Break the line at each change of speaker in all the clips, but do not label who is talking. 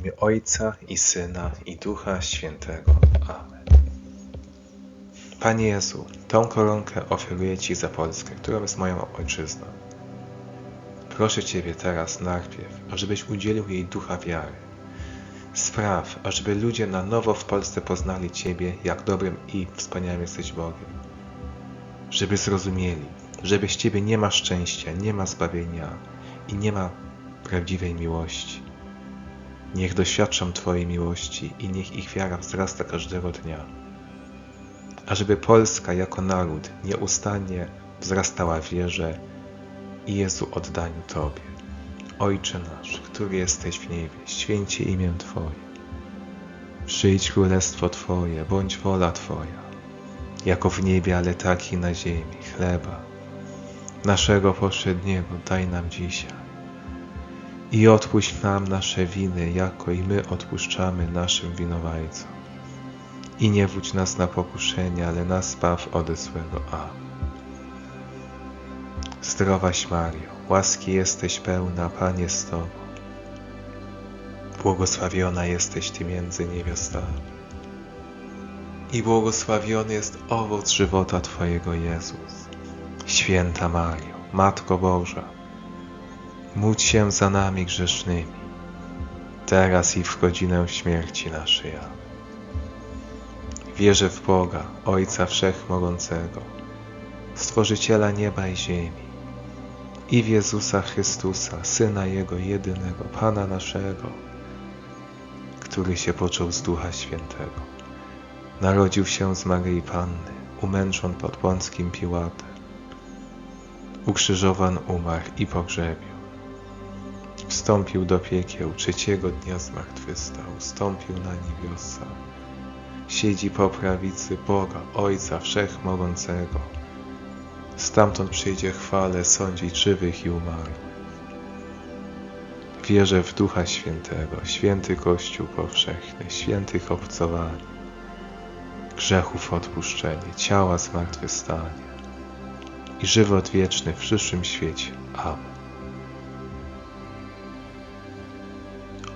imię Ojca i Syna i Ducha Świętego. Amen. Panie Jezu, tą koronkę ofiaruję Ci za Polskę, którą jest moją ojczyzną. Proszę Ciebie teraz najpierw, ażebyś udzielił jej ducha wiary. Spraw, ażeby ludzie na nowo w Polsce poznali Ciebie, jak dobrym i wspaniałym jesteś Bogiem. Żeby zrozumieli, że bez Ciebie nie ma szczęścia, nie ma zbawienia i nie ma prawdziwej miłości. Niech doświadczą Twojej miłości i niech ich wiara wzrasta każdego dnia. Ażeby Polska jako naród nieustannie wzrastała w wierze i Jezu oddaniu Tobie. Ojcze nasz, który jesteś w niebie, święcie imię Twoje. Przyjdź królestwo Twoje, bądź wola Twoja, jako w niebie, ale tak i na ziemi, chleba. Naszego powszedniego daj nam dzisiaj i odpuść nam nasze winy, jako i my odpuszczamy naszym winowajcom. I nie wódź nas na pokuszenie, ale nas zbaw ode złego. Amen. Zdrowaś Mario, łaski jesteś pełna, Panie z Tobą. Błogosławiona jesteś Ty między niewiastami. I błogosławiony jest owoc żywota Twojego Jezus. Święta Mario, Matko Boża, módl się za nami grzesznymi, teraz i w godzinę śmierci naszej. Wierzę w Boga, Ojca Wszechmogącego, Stworzyciela nieba i ziemi, i w Jezusa Chrystusa, Syna Jego jedynego, Pana naszego, który się począł z Ducha Świętego. Narodził się z Maryi Panny, umęczon pod Pąckim Piłatem, ukrzyżowan umarł i pogrzebił Wstąpił do piekieł, trzeciego dnia zmartwychwstał, wstąpił na niebiosa. Siedzi po prawicy Boga, Ojca Wszechmogącego. Stamtąd przyjdzie chwale sądzić żywych i umarłych. Wierzę w Ducha Świętego, święty Kościół powszechny, świętych obcowanie, grzechów odpuszczenie, ciała zmartwychwstanie i żywot wieczny w przyszłym świecie. Amen.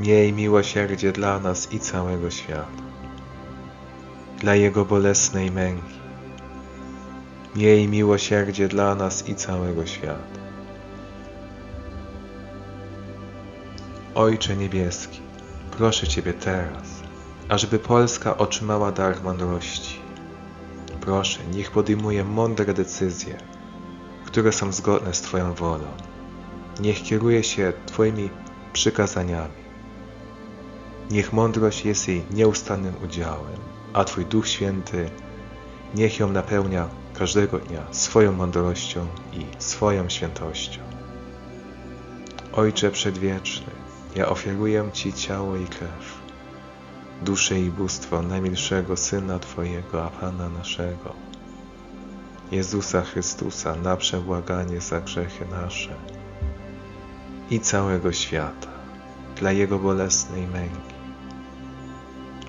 Miej miłosierdzie dla nas i całego świata. Dla Jego bolesnej męki. Miej miłosierdzie dla nas i całego świata. Ojcze Niebieski, proszę Ciebie teraz, ażeby Polska otrzymała dar mądrości. Proszę, niech podejmuje mądre decyzje, które są zgodne z Twoją wolą. Niech kieruje się Twoimi przykazaniami Niech mądrość jest jej nieustannym udziałem, a Twój Duch Święty niech ją napełnia każdego dnia swoją mądrością i swoją świętością. Ojcze Przedwieczny, ja ofiaruję Ci ciało i krew, duszę i bóstwo najmilszego Syna Twojego, a Pana naszego, Jezusa Chrystusa, na przebłaganie za grzechy nasze i całego świata, dla Jego bolesnej męki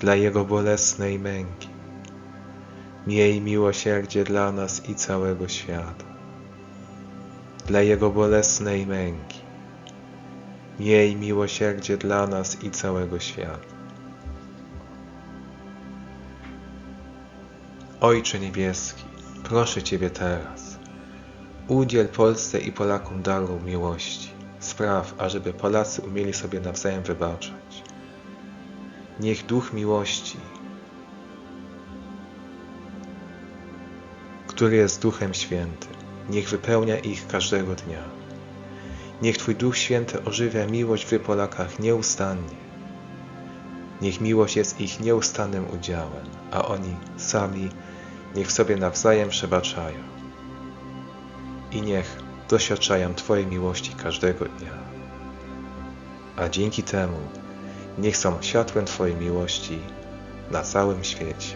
Dla Jego bolesnej męki. Miej miłosierdzie dla nas i całego świata. Dla Jego bolesnej męki. Miej miłosierdzie dla nas i całego świata. Ojcze Niebieski, proszę Ciebie teraz, udziel Polsce i Polakom daru miłości. Spraw, ażeby Polacy umieli sobie nawzajem wybaczać. Niech Duch Miłości, który jest Duchem Świętym, niech wypełnia ich każdego dnia. Niech Twój Duch Święty ożywia miłość w Polakach nieustannie. Niech miłość jest ich nieustannym udziałem, a oni sami niech sobie nawzajem przebaczają. I niech doświadczają Twojej miłości każdego dnia. A dzięki temu niech są światłem Twojej miłości na całym świecie.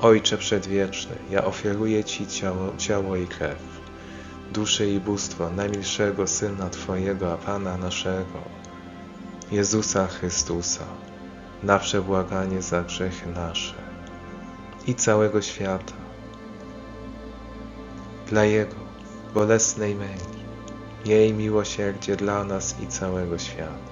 Ojcze Przedwieczny, ja ofiaruję Ci ciało, ciało i krew, duszę i bóstwo najmilszego Syna Twojego, a Pana naszego, Jezusa Chrystusa, na przebłaganie za grzechy nasze i całego świata. Dla Jego bolesnej męki, jej miłosierdzie dla nas i całego świata.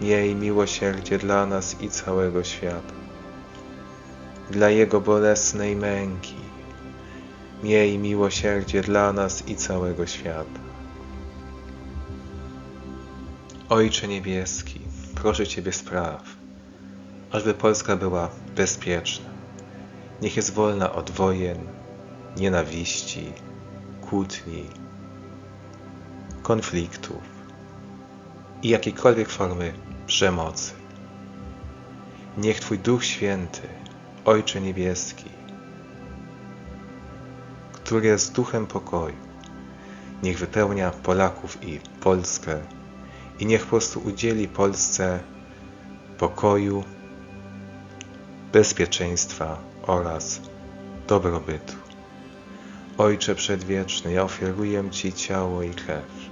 Miej miłosierdzie dla nas i całego świata dla Jego bolesnej męki. Miej miłosierdzie dla nas i całego świata. Ojcze Niebieski, proszę Ciebie spraw, ażeby Polska była bezpieczna. Niech jest wolna od wojen, nienawiści, kłótni, konfliktów i jakiejkolwiek formy przemocy. Niech Twój Duch Święty Ojcze Niebieski, który jest duchem pokoju, niech wypełnia Polaków i Polskę i niech po prostu udzieli Polsce pokoju, bezpieczeństwa oraz dobrobytu. Ojcze Przedwieczny, ja ofiaruję Ci ciało i krew,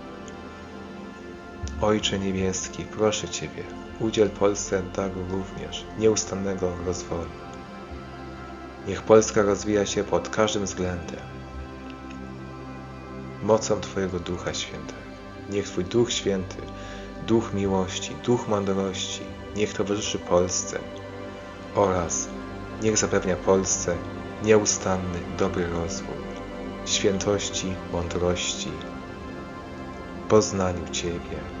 Ojcze Niebieski, proszę Ciebie, udziel Polsce daru również nieustannego rozwoju. Niech Polska rozwija się pod każdym względem. Mocą Twojego Ducha Świętego. Niech Twój Duch Święty, Duch miłości, Duch mądrości, niech towarzyszy Polsce oraz niech zapewnia Polsce nieustanny, dobry rozwój, świętości, mądrości, poznaniu Ciebie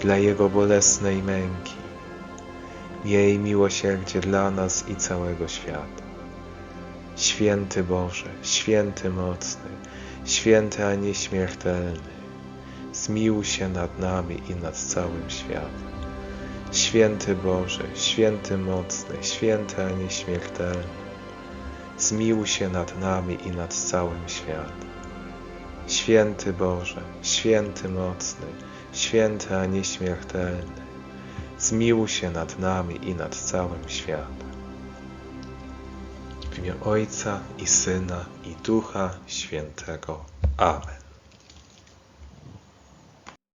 Dla Jego bolesnej męki, miej miłosierdzie dla nas i całego świata. Święty Boże, święty mocny, święty a nieśmiertelny, zmiłuj się nad nami i nad całym światem. Święty Boże, święty mocny, święty a nieśmiertelny, zmiłuj się nad nami i nad całym światem. Święty Boże, święty mocny, święty a nieśmiertelny, zmiłuj się nad nami i nad całym światem. W imię Ojca i Syna i Ducha Świętego. Amen.